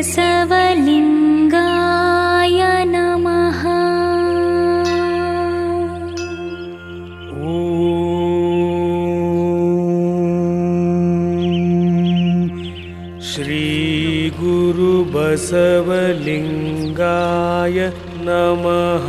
बसवलिङ्गाय नमः। श्रीगुरुबसवलिङ्गाय नमः।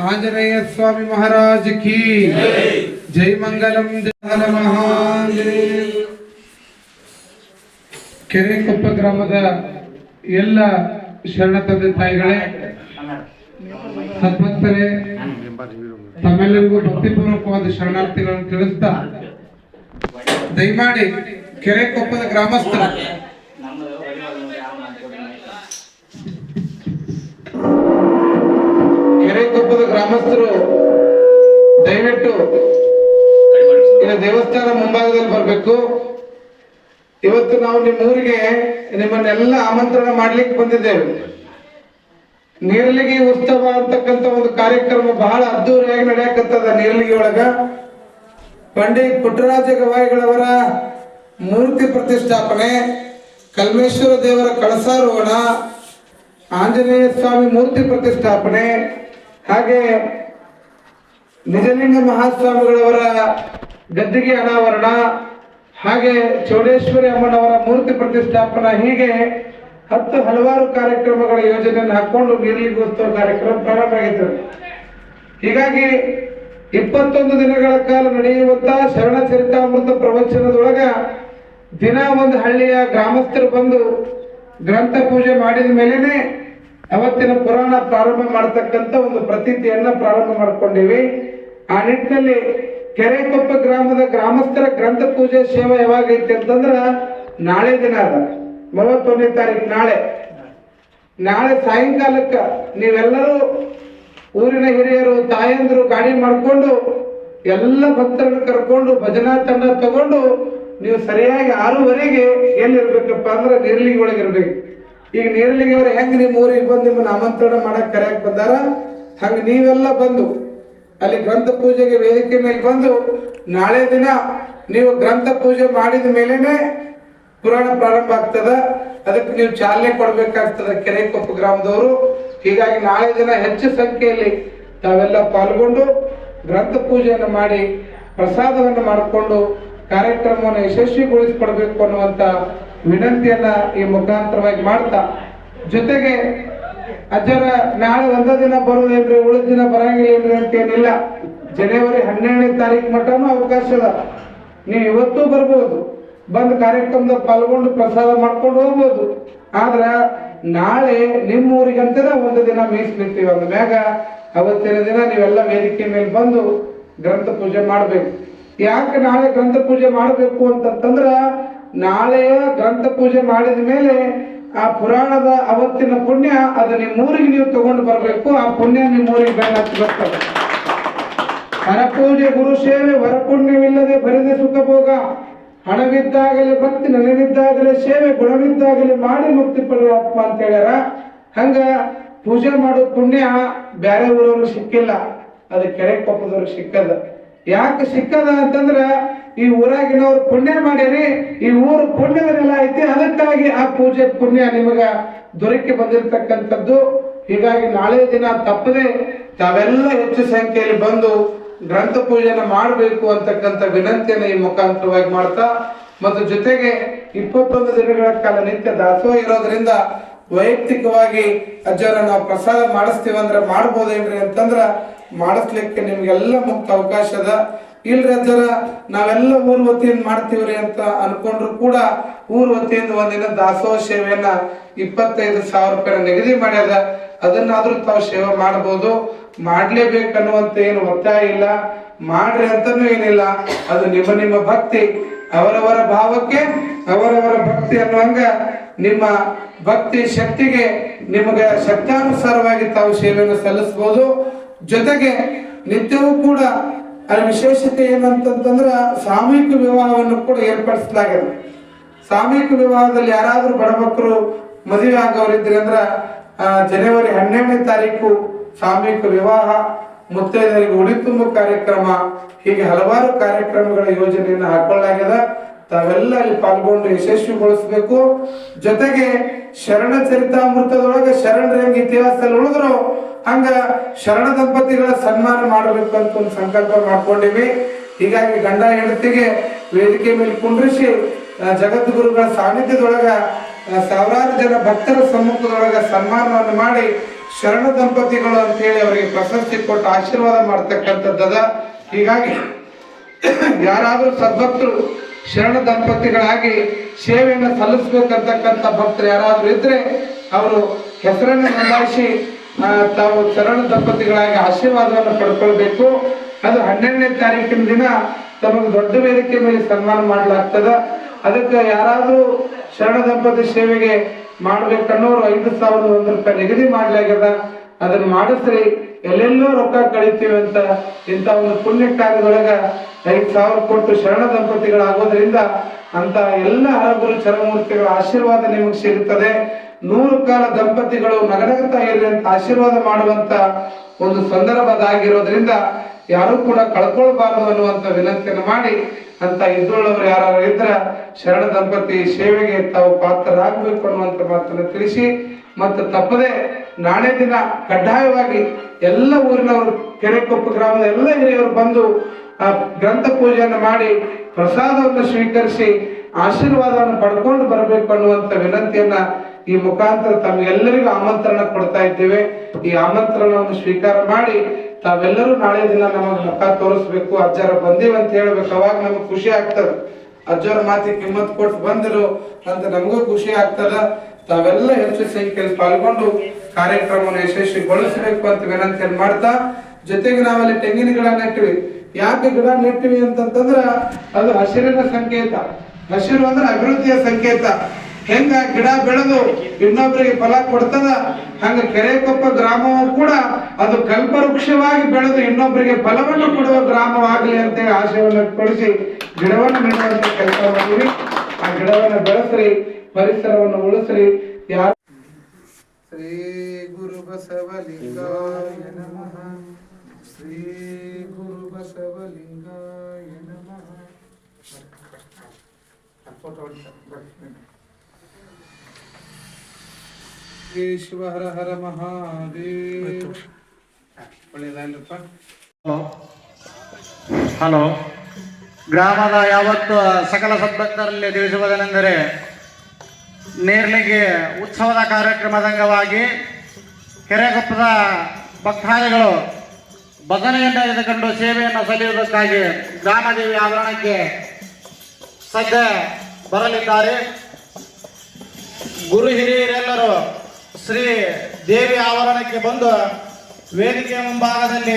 ಆಂಜನೇಯ ಸ್ವಾಮಿ ಮಹಾರಾಜ ಕೀ ಜೈ ಮಂಗಲಂ జయ ಕೆರೆಕೊಪ್ಪ ಗ್ರಾಮದ ಎಲ್ಲ ಶರಣ ತಂದೆ ತಾಯಿಗಳೇ, ಸದ್ಭಕ್ತರೇ, ತಮ್ಮೆಲ್ಲರಿಗೂ ಭಕ್ತಿಪೂರ್ವಕವಾದ ಶರಣಾರ್ಥಿಗಳನ್ನು ತಿಳಿಸ್ತಾ, ದಯಮಾಡಿ ಕೆರೆಕೊಪ್ಪದ ಗ್ರಾಮಸ್ಥರ ದೇವಸ್ಥಾನ ಮುಂಭಾಗದಲ್ಲಿ ಬರಬೇಕು. ಇವತ್ತು ನಾವು ನಿಮ್ಮ ಊರಿಗೆ ನಿಮ್ಮನ್ನೆಲ್ಲ ಆಮಂತ್ರಣ ಮಾಡ್ಲಿಕ್ಕೆ ಬಂದಿದ್ದೇವೆ. ನೀರ್ಲಿಗಿ ಉತ್ಸವ ಅಂತಕ್ಕಂಥ ಒಂದು ಕಾರ್ಯಕ್ರಮ ಬಹಳ ಅದ್ದೂರಿಯಾಗಿ ನಡೆಯಕತ್ತದ ನೀರ್ಲಿಗಿ ಒಳಗ. ಪಂಡಿತ್ ಪುಟ್ಟರಾಜ ಗವಾಯಿಗಳವರ ಮೂರ್ತಿ ಪ್ರತಿಷ್ಠಾಪನೆ, ಕಲ್ಮೇಶ್ವರ ದೇವರ ಕಳಸಾರೋಹಣ, ಆಂಜನೇಯ ಸ್ವಾಮಿ ಮೂರ್ತಿ ಪ್ರತಿಷ್ಠಾಪನೆ, ಹಾಗೆ ನಿಜಲಿಂಗ ಮಹಾಸ್ವಾಮಿಗಳವರ ಗದ್ದಿಗೆ ಅನಾವರಣ, ಹಾಗೆ ಚೌಡೇಶ್ವರಿ ಅಮ್ಮನವರ ಮೂರ್ತಿ ಪ್ರತಿಷ್ಠಾಪನ, ಹೀಗೆ ಹತ್ತು ಹಲವಾರು ಕಾರ್ಯಕ್ರಮಗಳ ಯೋಜನೆಯನ್ನು ಹಾಕೊಂಡು ನೀರ್ಲಿಗೋತ್ಸವ ಕಾರ್ಯಕ್ರಮ ಪ್ರಾರಂಭ ಆಗಿತ್ತು. ಹೀಗಾಗಿ ಇಪ್ಪತ್ತೊಂದು ದಿನಗಳ ಕಾಲ ನಡೆಯುವಂತ ಶರಣ ಚರಿತಾಮೃತ ಪ್ರವಚನದೊಳಗ ದಿನ ಒಂದು ಹಳ್ಳಿಯ ಗ್ರಾಮಸ್ಥರು ಬಂದು ಗ್ರಂಥ ಪೂಜೆ ಮಾಡಿದ ಮೇಲೇನೆ ಅವತ್ತಿನ ಪುರಾಣ ಪ್ರಾರಂಭ ಮಾಡತಕ್ಕಂಥ ಒಂದು ಪ್ರತೀತಿಯನ್ನ ಪ್ರಾರಂಭ ಮಾಡಿಕೊಂಡಿವಿ. ಆ ನಿಟ್ಟಿನಲ್ಲಿ ಕೆರೆಕೊಪ್ಪ ಗ್ರಾಮದ ಗ್ರಾಮಸ್ಥರ ಗ್ರಂಥ ಪೂಜೆ ಸೇವೆ ಯಾವಾಗೈತೆ ಅಂತಂದ್ರ ನಾಳೆ ದಿನ ಅದ. ಮೂವತ್ತೊಂದನೇ ತಾರೀಕು ನಾಳೆ. ನಾಳೆ ಸಾಯಂಕಾಲಕ್ಕ ನೀವೆಲ್ಲರೂ ಊರಿನ ಹಿರಿಯರು, ತಾಯಂದ್ರು ಗಾಡಿ ಮಾಡಿಕೊಂಡು ಎಲ್ಲ ಭಕ್ತರನ್ನು ಕರ್ಕೊಂಡು ಭಜನಾ ತಂಡ ತಗೊಂಡು ನೀವು ಸರಿಯಾಗಿ ಆರೂವರೆಗೆ ಎಲ್ಲಿರ್ಬೇಕಪ್ಪ ಅಂದ್ರೆ ನೀರ್ಲಿಗೆ ಒಳಗಿರ್ಬೇಕು ಈಗ ನೀರ್ಲಿಗೆ ಅವ್ರು ಹೆಂಗ್ ನಿಮ್ಮ ಊರಿಗೆ ಬಂದು ನಿಮ್ಮನ್ನ ಆಮಂತ್ರಣ ಮಾಡಕ್ ಕರೆಯಕ್ ಬಂದಾರ? ಹಂಗ ನೀವೆಲ್ಲ ಬಂದು ಅಲ್ಲಿ ಗ್ರಂಥ ಪೂಜೆಗೆ ವೇದಿಕೆ ಮೇಲೆ ಬಂದು ನಾಳೆ ದಿನ ನೀವು ಗ್ರಂಥ ಪೂಜೆ ಮಾಡಿದ ಮೇಲೇ ಪುರಾಣ ಪ್ರಾರಂಭ ಆಗ್ತದ. ಅದಕ್ಕೆ ನೀವು ಚಾಲನೆ ಕೊಡ್ಬೇಕಾಗ್ತದ ಕೆರೆಕೊಪ್ಪ ಗ್ರಾಮದವರು. ಹೀಗಾಗಿ ನಾಳೆ ದಿನ ಹೆಚ್ಚು ಸಂಖ್ಯೆಯಲ್ಲಿ ತಾವೆಲ್ಲ ಪಾಲ್ಗೊಂಡು ಗ್ರಂಥ ಪೂಜೆಯನ್ನು ಮಾಡಿ ಪ್ರಸಾದವನ್ನು ಮಾಡಿಕೊಂಡು ಕಾರ್ಯಕ್ರಮವನ್ನು ಯಶಸ್ವಿಗೊಳಿಸಿಕೊಡ್ಬೇಕು ಅನ್ನುವಂತ ವಿನಂತಿಯನ್ನ ಈ ಮುಖಾಂತರವಾಗಿ ಮಾಡ್ತಾ. ಜೊತೆಗೆ ಅಜ್ಜರ, ನಾಳೆ ಒಂದ ದಿನ ಬರುವುದೇನ್ರಿ ಉಳಿದ ದಿನ ಬರಂಗಿಲ್ಲ ಅಂತ ಏನಿಲ್ಲ ಜನವರಿ ಹನ್ನೆರಡನೇ ತಾರೀಕು ಮಟನೂ ಅವಕಾಶ ಅದ. ನೀವು ಇವತ್ತು ಬರ್ಬೋದು. ಬಂದು ಕಾರ್ಯಕ್ರಮದ ಪಾಲ್ಗೊಂಡು ಪ್ರಸಾದ ಮಾಡ್ಕೊಂಡು ಹೋಗ್ಬೋದು. ಆದ್ರ, ನಾಳೆ ನಿಮ್ಮ ಊರಿಗಂತನ ಒಂದು ದಿನ ಮೀಸಲಿರ್ತೀವಿ ಅಂದ ಮ್ಯಾಗ ಅವತ್ತಿನ ದಿನ ನೀವೆಲ್ಲ ವೇದಿಕೆ ಮೇಲೆ ಬಂದು ಗ್ರಂಥ ಪೂಜೆ ಮಾಡ್ಬೇಕು. ಯಾಕೆ ನಾಳೆ ಗ್ರಂಥ ಪೂಜೆ ಮಾಡಬೇಕು ಅಂತಂತಂದ್ರ, ನಾಳೆಯ ಗ್ರಂಥ ಪೂಜೆ ಮಾಡಿದ ಮೇಲೆ ಆ ಪುರಾಣದ ಅವತ್ತಿನ ಪುಣ್ಯ ಅದು ನಿಮ್ಮ ಊರಿಗೆ ನೀವು ತಗೊಂಡು ಬರಬೇಕು, ಆ ಪುಣ್ಯ ನಿಮ್ಮ ಊರಿಗೆ ಬೆನ್ನ ಹತ್ತಿ ಬರ್ತದೆ ಹರಪೂಜೆ ಗುರು ಸೇವೆ, ವರಪುಣ್ಯವಿಲ್ಲದೆ ಬರಿದೆ ಸುಖ ಭೋಗ ಹಣವಿದ್ದಾಗಲೇ, ಭಕ್ತಿ ನನವಿದ್ದಾಗಲೇ ಸೇವೆ ಗುಣವಿದ್ದಾಗಲೇ ಮಾಡಿ ಮುಕ್ತಿ ಪಡೆಯುವಪ್ಪ ಅಂತ ಹೇಳ್ಯಾರ. ಹಂಗ ಪೂಜೆ ಮಾಡೋ ಪುಣ್ಯ ಬ್ಯಾರೆ ಊರವ್ರಿಗೆ ಸಿಕ್ಕಿಲ್ಲ. ಅದು ಕೆರೆ ಕೊಪ್ಪದವ್ರಿಗೆ ಸಿಕ್ಕದ. ಯಾಕೆ ಸಿಕ್ಕದ ಅಂತಂದ್ರ ಈ ಊರಾಗಿನವ್ರು ಪುಣ್ಯ ಮಾಡ್ಯಾರಿ, ಈ ಊರು ಪುಣ್ಯದ ನೆಲ ಐತಿ, ಅದಕ್ಕಾಗಿ ಆ ಪೂಜೆ ಪುಣ್ಯ ನಿಮಗ ದೊರಕಿ ಬಂದಿರತಕ್ಕಂಥದ್ದು. ಹೀಗಾಗಿ ನಾಳೆ ದಿನ ತಪ್ಪದೆ ತಾವೆಲ್ಲ ಹೆಚ್ಚು ಸಂಖ್ಯೆಯಲ್ಲಿ ಬಂದು ಗ್ರಂಥ ಪೂಜೆನ ಮಾಡಬೇಕು ಅಂತಕ್ಕಂಥ ವಿನಂತಿಯನ್ನು ಈ ಮುಖಾಂತರವಾಗಿ ಮಾಡ್ತಾ, ಮತ್ತು ಜೊತೆಗೆ ಇಪ್ಪತ್ತೊಂದು ದಿನಗಳ ಕಾಲ ನಿತ್ಯ ದಾಸೋಹ ಇರೋದ್ರಿಂದ ವೈಯಕ್ತಿಕವಾಗಿ, ಅಜ್ಜರ ನಾವು ಪ್ರಸಾದ ಮಾಡಿಸ್ತೀವಂದ್ರೆ ಮಾಡ್ಬೋದೇನ್ರಿ ಅಂತಂದ್ರ, ಮಾಡಿಸ್ಲಿಕ್ಕೆ ನಿಮ್ಗೆಲ್ಲ ಮುಕ್ತ ಅವಕಾಶದ ಇಲ್ರಿ ಅಜ್ಜರ ನಾವೆಲ್ಲ ಊರ್ ವತಿಯಿಂದ ಮಾಡ್ತೀವ್ರಿ ಅಂತ ಅನ್ಕೊಂಡ್ರು ಕೂಡ ಊರ್ ವತಿಯಿಂದ ಒಂದಿನ ದಾಸೋಹ ಸೇವೆಯನ್ನ ಇಪ್ಪತ್ತೈದು ಸಾವಿರ ರೂಪಾಯಿ ನಿಗದಿ ಮಾಡ್ಯದ ಅದನ್ನಾದ್ರೂ ತಾವು ಸೇವೆ ಮಾಡಬಹುದು ಮಾಡ್ಲೇಬೇಕನ್ನುವಂತ ಏನು ಒತ್ತಾಯ ಇಲ್ಲ. ಮಾಡ್ರಿ ಅಂತಾನೂ ಏನಿಲ್ಲ. ಅದು ನಿಮ್ಮ ನಿಮ್ಮ ಭಕ್ತಿ. ಅವರವರ ಭಾವಕ್ಕೆ, ಅವರವರ ಭಕ್ತಿ ಅನ್ನುವಂಗ ನಿಮ್ಮ ಭಕ್ತಿ ಶಕ್ತಿಗೆ ನಿಮಗೆ ಶಕ್ತಾನುಸಾರವಾಗಿ ತಾವು ಸೇವೆಯನ್ನು ಸಲ್ಲಿಸಬಹುದು ಜೊತೆಗೆ ನಿತ್ಯವೂ ಕೂಡ ಅದರ ವಿಶೇಷತೆ ಏನಂತಂತಂದ್ರೆ ಸಾಮೂಹಿಕ ವಿವಾಹವನ್ನು ಕೂಡ ಏರ್ಪಡಿಸಲಾಗಿದೆ. ಸಾಮೂಹಿಕ ವಿವಾಹದಲ್ಲಿ ಯಾರಾದರೂ ಬಡಬಕ್ಕರು ಮದುವೆ ಆಗೋರಿದ್ರೆ ಅಂದ್ರೆ ಜನವರಿ ಹನ್ನೆರಡನೇ ತಾರೀಕು ಸಾಮೂಹಿಕ ವಿವಾಹ ಮುತ್ತೈದರಿಗೆ ಉಡಿ ತುಂಬ ಕಾರ್ಯಕ್ರಮ, ಹೀಗೆ ಹಲವಾರು ಕಾರ್ಯಕ್ರಮಗಳ ಯೋಜನೆಯನ್ನು ಹಾಕೊಳ್ಳಲಾಗಿದೆ. ತಾವೆಲ್ಲ ಇಲ್ಲಿ ಪಾಲ್ಗೊಂಡು ಯಶಸ್ವಿಗೊಳಿಸಬೇಕು. ಜೊತೆಗೆ ಶರಣ ಚರಿತಾಮೃತದೊಳಗೆ ಶರಣರ ಹೆಂಗ್ ಇತಿಹಾಸದಲ್ಲಿ ಉಳಿದ್ರು. ಹಂಗ ಶರಣ ದಂಪತಿಗಳ ಸನ್ಮಾನ ಮಾಡಬೇಕು ಅಂತ ಒಂದು ಸಂಕಲ್ಪ ಮಾಡ್ಕೊಂಡಿವಿ. ಹೀಗಾಗಿ ಗಂಡ ಹೆಂಡತಿಗೆ ವೇದಿಕೆ ಮೇಲೆ ಕುಂಡ್ರಿಸಿ ಜಗದ್ಗುರುಗಳ ಸಾನ್ನಿಧ್ಯದೊಳಗ ಸಾವಿರಾರು ಜನ ಭಕ್ತರ ಸಮ್ಮುಖದೊಳಗ ಸನ್ಮಾನವನ್ನು ಮಾಡಿ ಶರಣ ದಂಪತಿಗಳು ಅಂತ ಹೇಳಿ ಅವರಿಗೆ ಪ್ರಶಸ್ತಿ ಕೊಟ್ಟು ಆಶೀರ್ವಾದ ಮಾಡ್ತಕ್ಕಂಥದ್ದದ. ಹೀಗಾಗಿ ಯಾರಾದರೂ ಸದ್ಭಕ್ತರು ಶರಣ ದಂಪತಿಗಳಾಗಿ ಸೇವೆಯನ್ನು ಸಲ್ಲಿಸ್ಬೇಕಂತಕ್ಕಂಥ ಭಕ್ತರು ಯಾರಾದರೂ ಇದ್ರೆ, ಅವರು ಹೆಸರನ್ನು ನೋಂದಾಯಿಸಿ ತಾವು ಶರಣ ದಂಪತಿಗಳಾಗಿ ಆಶೀರ್ವಾದವನ್ನು ಪಡ್ಕೊಳ್ಬೇಕು. ಅದು ಹನ್ನೆರಡನೇ ತಾರೀಕಿನ ದಿನ ತಮಗೆ ದೊಡ್ಡ ವೇದಿಕೆ ಮೇಲೆ ಸನ್ಮಾನ ಮಾಡಲಾಗ್ತದ. ಅದಕ್ಕೆ ಯಾರಾದರೂ ಶರಣ ದಂಪತಿ ಸೇವೆಗೆ ಮಾಡ್ಬೇಕನ್ನೋರು ಐದು ಸಾವಿರದ ಒಂದು ರೂಪಾಯಿ ನಿಗದಿ ಮಾಡ್ಲಾಗ್ಯದ. ಅದನ್ನ ಮಾಡಿಸ್ರಿ. ಎಲ್ಲೆಲ್ಲೋ ರೊಕ್ಕ ಕಳಿತೀವಿ ಅಂತ ಇಂಥ ಒಂದು ಪುಣ್ಯ ಕಾರ್ಯದೊಳಗ ಐದು ಸಾವಿರ ಕೊಟ್ಟು ಶರಣ ದಂಪತಿಗಳಾಗೋದ್ರಿಂದ ಅಂತ ಎಲ್ಲ ಹರಗುರು ಚರಮೂರ್ತಿಗಳ ಆಶೀರ್ವಾದ ನಿಮಗೆ ಸಿಗುತ್ತದೆ. ನೂರು ಕಾಲ ದಂಪತಿಗಳು ನಗನಗುತ್ತಾ ಇರಲಿ ಅಂತ ಆಶೀರ್ವಾದ ಮಾಡುವಂತ ಒಂದು ಸಂದರ್ಭದಾಗಿರೋದ್ರಿಂದ ಯಾರು ಕೂಡ ಕಳ್ಕೊಳ್ಬಾರದು ಅನ್ನುವಂತ ವಿನಂತಿಯನ್ನು ಮಾಡಿ ಅಂತ ಇದ್ದುಳ್ಳವರು ಯಾರು ಇದ್ರ ಶರಣ ದಂಪತಿ ಸೇವೆಗೆ ತಾವು ಪಾತ್ರರಾಗಬೇಕು ಅನ್ನುವಂತ ಮಾತನ್ನು ತಿಳಿಸಿ ಮತ್ತು ತಪ್ಪದೆ ನಾಳೆ ದಿನ ಕಡ್ಡಾಯವಾಗಿ ಎಲ್ಲ ಊರಿನವರು, ಕೆರೆಕೊಪ್ಪ ಗ್ರಾಮದ ಎಲ್ಲ ಹಿರಿಯವರು ಬಂದು ಆ ಗ್ರಂಥ ಪೂಜೆಯನ್ನು ಮಾಡಿ ಪ್ರಸಾದವನ್ನು ಸ್ವೀಕರಿಸಿ ಆಶೀರ್ವಾದವನ್ನು ಪಡ್ಕೊಂಡು ಬರಬೇಕು ಅನ್ನುವಂತ ವಿನಂತಿಯನ್ನ ಈ ಮುಖಾಂತರ ತಮಗೆಲ್ಲರಿಗೂ ಆಮಂತ್ರಣ ಕೊಡ್ತಾ ಇದ್ದೇವೆ. ಈ ಆಮಂತ್ರಣವನ್ನು ಸ್ವೀಕಾರ ಮಾಡಿ ತಾವೆಲ್ಲರೂ ನಾಳೆ ದಿನ ನಮಗೆ ಮುಖ ತೋರಿಸ್ಬೇಕು, ಅಜ್ಜರ ಅಂತ ಹೇಳ್ಬೇಕು. ಅವಾಗ ನಮಗೆ ಖುಷಿ ಆಗ್ತದ. ಅಜ್ಜರ ಮಾತಿಗೆ ಕಿಮ್ಮತ್ ಕೊಟ್ಟು ಬಂದರು ಅಂತ ನಮಗೂ ಖುಷಿ ಆಗ್ತದ. ತಾವೆಲ್ಲ ಹೆಚ್ಚು ಸಂಖ್ಯೆಯಲ್ಲಿ ಪಾಲ್ಗೊಂಡು ಕಾರ್ಯಕ್ರಮವನ್ನು ಯಶಸ್ವಿಗೊಳಿಸಬೇಕು ಅಂತ ವಿನಂತಿಯನ್ನು ಮಾಡ್ತಾ, ಜೊತೆಗೆ ನಾವಲ್ಲಿ ತೆಂಗಿನ ಗಿಡ ನೆಟ್ಟಿವಿ. ಯಾಕೆ ಗಿಡ ನೆಟ್ಟಿವಿ ಅಂತಂತಂದ್ರ ಅದು ಹಸಿರಿನ ಸಂಕೇತ. ಹಸಿರು ಅಂದ್ರೆ ಅಭಿವೃದ್ಧಿಯ ಸಂಕೇತ. ಹೆಂಗ ಗಿಡ ಬೆಳೆದು ಇನ್ನೊಬ್ಬರಿಗೆ ಫಲ ಕೊಡ್ತದ? ಹಂಗ ಕೆರೆಕೊಪ್ಪ ಗ್ರಾಮವೂ ಕೂಡ ಅದು ಕಲ್ಪವೃಕ್ಷವಾಗಿ ಬೆಳೆದು ಇನ್ನೊಬ್ಬರಿಗೆ ಫಲವನ್ನು ಕೊಡುವ ಗ್ರಾಮವಾಗಲಿ ಅಂತೇಳಿ ಆಶಯವನ್ನು ಕೊಡಿಸಿ ಗಿಡವನ್ನು ನೆಡುವಂತ ಕೆಲಸ ಮಾಡಿರಿ. ಆ ಗಿಡವನ್ನು ಬೆಳೆಸ್ರಿ ಪರಿಸರವನ್ನು ಉಳಿಸ್ರಿ. ಯಾರು ಶ್ರೀ ಗುರು ಬಸವಲಿಂಗಾಯ ನಮಃ. ಶ್ರೀ ಗುರು ಬಸವಲಿಂಗಾಯ ನಮಃ. ಶಿವ ಹರ ಹರ ಮಹಾದೇವ ಒಳ್ಳೆಯದಲ್ರಪ್ಪ ಹಲೋ. ಗ್ರಾಮದ ಯಾವತ್ತು ಸಕಲ ಸದ್ಭಕ್ತರಲ್ಲಿ ತಿಳಿಸುವುದೇನೆಂದರೆ, ನೇರ್ಲಿಗೆ ಉತ್ಸವದ ಕಾರ್ಯಕ್ರಮದ ಅಂಗವಾಗಿ ಕೆರೆಗೊಪ್ಪದ ಭಕ್ತಾದಿಗಳು ಭಜನೆಯನ್ನು ಎದುಕೊಂಡು ಸೇವೆಯನ್ನು ಸಲ್ಲಿಸುವುದಕ್ಕಾಗಿ ಗ್ರಾಮದೇವಿ ಆವರಣಕ್ಕೆ ಸದ್ಯ ಬರಲಿದ್ದಾರೆ. ಗುರು ಹಿರಿಯರೆಲ್ಲರೂ ಶ್ರೀ ದೇವಿ ಆವರಣಕ್ಕೆ ಬಂದು ವೇದಿಕೆ ಮುಂಭಾಗದಲ್ಲಿ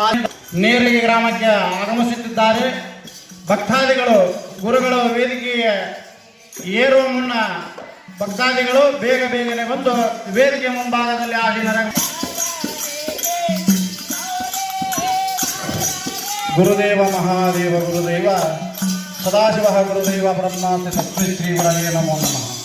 ಆ ನೇರ್ಲಿಗೆ ಗ್ರಾಮಕ್ಕೆ ಆಗಮಿಸುತ್ತಿದ್ದಾರೆ. ಭಕ್ತಾದಿಗಳು, ಗುರುಗಳು ವೇದಿಕೆಗೆ ಏರುವ ಮುನ್ನ ಭಕ್ತಾದಿಗಳು ಬೇಗ ಬೇಗನೆ ಬಂದು ವೇದಿಕೆ ಮುಂಭಾಗದಲ್ಲಿ ಆಗಿದ್ದಾರೆ ಗುರುದೇವ ಮಹಾದೇವ ಗುರುದೇವ, ಸದಾಶಿವ ಗುರುದೇವ ಬ್ರಹ್ಮಾಂತ ಶ್ರೀ ಶ್ರೀ ಗುರವೇ ನಮೋ ನಮಃ.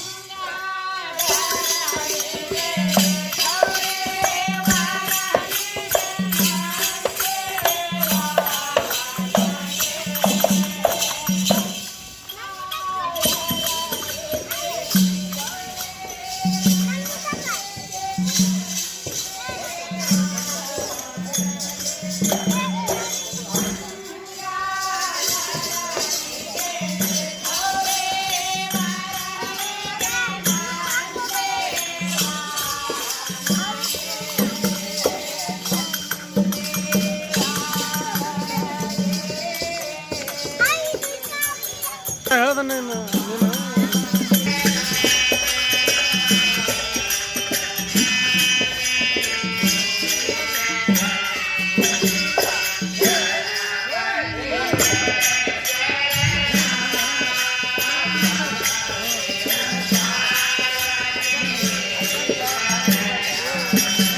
I have a Thank you.